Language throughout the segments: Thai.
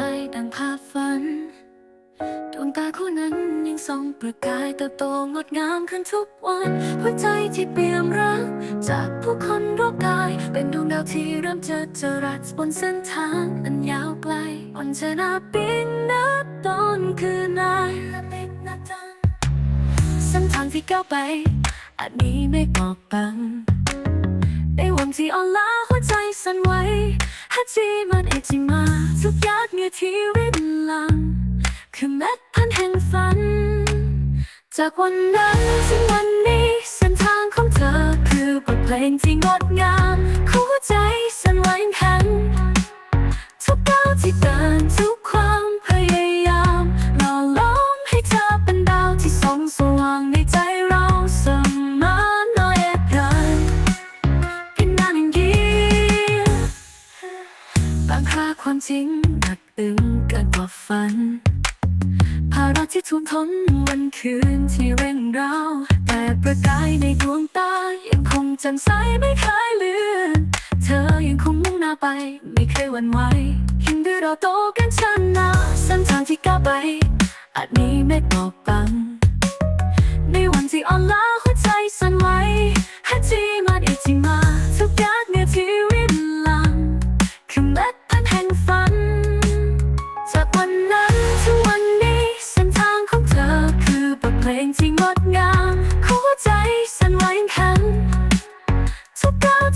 ายดังภาพฝัน ดวงตาคู่นั้นยังส่องประกายเติบโตงดงามขึ้นทุกวัน หัวใจที่เปี่ยมรัก จากผู้คนรอบกาย เป็นดวงดาวที่เริ่มจะจรัสบนเส้นทางอันยาวไกลอ่อนชนะปีนับตอนคืนนั้นเส้นทางที่ก้าวไป อาจมีไม่บอกบังในวันที่อ่อนล้าหัวใจสั่นไหวฮัจิมันเอจิมาทุกอย่าง ที่รินหลัง คือเม็ดพันแห่งฝัน จากวันนั้นถึงวันนี้เส้นทางของเธอคือบทเพลงที่งดงามของหัวใจ คราความจริงหนักอึ้งเกินกว่าฝัน ภาระที่ทุ่มทนวันคืนที่เร่งเร้าแต่ประกายในดวงตา ยังคงจังใสไม่คลายเลือนเธอยังคงมุ่งหน้าไป ไม่เคยหวั่นไหวยังดื้อเราโตกันชนะ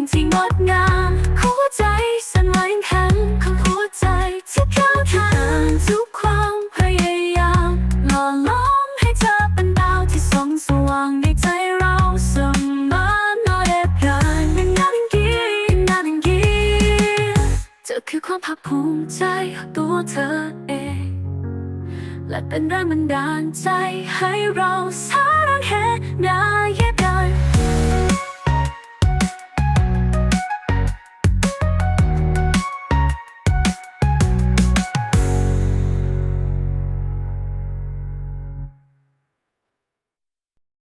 งที่งดงามของหัวใจสั่นไหวแข็งของหัวใจที่ก้าที่เดินทุกความพยายามหล่อล้อมให้เธอเป็นดาวที่ส่องสว่างในใจเราเสมอน้อยเอ็ดเดินเป็นนันกีนันกีเธอคือความภาคภูมิใจของตัวเธอเอง และเป็นแรงบันดาลใจให้เราสร้างเหตุนาเย็บกัน